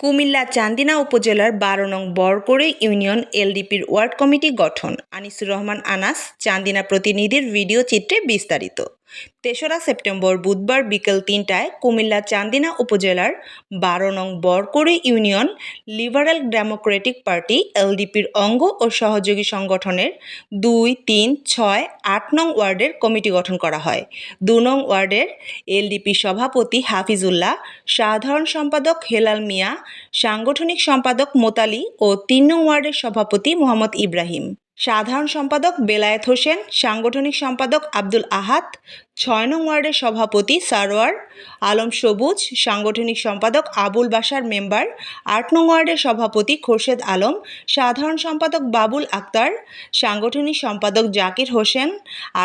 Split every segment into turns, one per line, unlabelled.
কুমিল্লা চান্দিনা উপজেলার বারো নং বরকরে ইউনিয়ন এলডিপির ওয়ার্ড কমিটি গঠন। আনিসুর রহমান আনাস, চান্দিনা প্রতিনিধির ভিডিও চিত্রে বিস্তারিত। তেসরা সেপ্টেম্বর বুধবার বিকেল তিনটায় কুমিল্লা চান্দিনা উপজেলার বারো নং বরকড়ে ইউনিয়ন লিবারেল ডেমোক্রেটিক পার্টি, এলডিপির অঙ্গ ও সহযোগী সংগঠনের দুই, তিন, ছয়, আট নং ওয়ার্ডের কমিটি গঠন করা হয়। দু নং ওয়ার্ডের এলডিপি সভাপতি হাফিজুল্লাহ, সাধারণ সম্পাদক হেলাল মিয়া, সাংগঠনিক সম্পাদক মোতালি ও তিন নং ওয়ার্ডের সভাপতি মোহাম্মদ ইব্রাহিম। সাধারণ সম্পাদক বেলায়েত হোসেন, সাংগঠনিক সম্পাদক আব্দুল আহাত ছয় নং ওয়ার্ডের সভাপতি সারোয়ার, আলম সবুজ, সাংগঠনিক সম্পাদক আবুল বাসার মেম্বার, আট নং ওয়ার্ডের সভাপতি খোরশেদ আলম, সাধারণ সম্পাদক বাবুল আক্তার, সাংগঠনিক সম্পাদক জাকির হোসেন,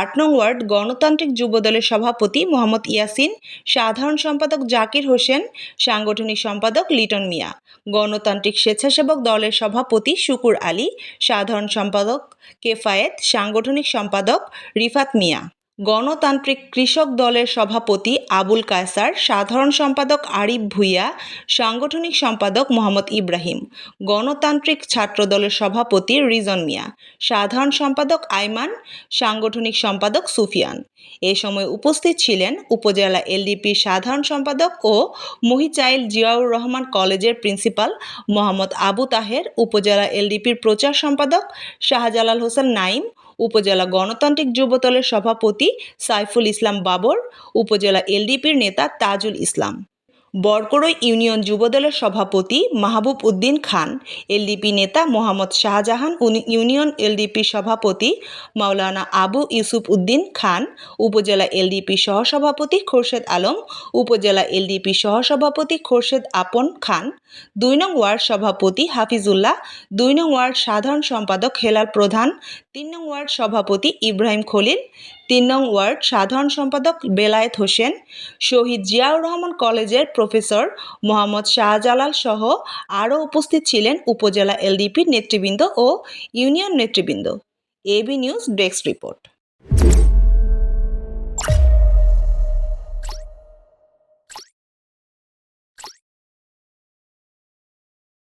আট নং ওয়ার্ড গণতান্ত্রিক যুবদলের সভাপতি মোহাম্মদ ইয়াসিন, সাধারণ সম্পাদক জাকির হোসেন, সাংগঠনিক সম্পাদক লিটন মিয়া। গণতান্ত্রিক স্বেচ্ছাসেবক দলের সভাপতি শুকুর আলী, সাধারণ সম্পাদক কেফায়েত সাংগঠনিক সম্পাদক রিফাত মিয়া। গণতান্ত্রিক কৃষক দলের সভাপতি আবুল কায়সার, সাধারণ সম্পাদক আরিফ ভুইয়া, সাংগঠনিক সম্পাদক মোহাম্মদ ইব্রাহিম, গণতান্ত্রিক ছাত্র দলের সভাপতি রিজন মিয়া, সাধারণ সম্পাদক আইমান, সাংগঠনিক সম্পাদক সুফিয়ান। এ সময় উপস্থিত ছিলেন উপজেলা এলডিপির সাধারণ সম্পাদক ও মহিচাইল জিয়াউর রহমান কলেজের প্রিন্সিপাল মোহাম্মদ আবু তাহের, উপজেলা এলডিপির প্রচার সম্পাদক শাহজালাল হোসেন নাইম উপজেলা গণতান্ত্রিক যুবদলের সভাপতি সাইফুল ইসলাম বাবর উপজেলা এলডিপির নেতা তাজুল ইসলাম। বরকড়ই ইউনিয়ন যুবদলের সভাপতি মাহবুব উদ্দিন খান, এলডিপি নেতা মোহাম্মদ শাহজাহান ইউনিয়ন এলডিপি সভাপতি মাওলানা আবু ইউসুফ উদ্দিন খান, উপজেলা এলডিপি সহসভাপতি খোরশেদ আলম, উপজেলা এলডিপি সহসভাপতি খোরশেদ আপন খান, দুই নং ওয়ার্ড সভাপতি হাফিজুল্লাহ, দুই নং ওয়ার্ড সাধারণ সম্পাদক হেলাল প্রধান, তিন নং ওয়ার্ড সভাপতি ইব্রাহিম খলিল তিন নং ওয়ার্ড, সাধারণ সম্পাদক বেলায়েত হোসেন, শহীদ জিয়াউর রহমান কলেজের প্রফেসর মোহাম্মদ শাহজালাল সহ আরও উপস্থিত ছিলেন উপজেলা এলডিপির নেতৃবৃন্দ ও ইউনিয়ন নেতৃবৃন্দ। AB news desk report.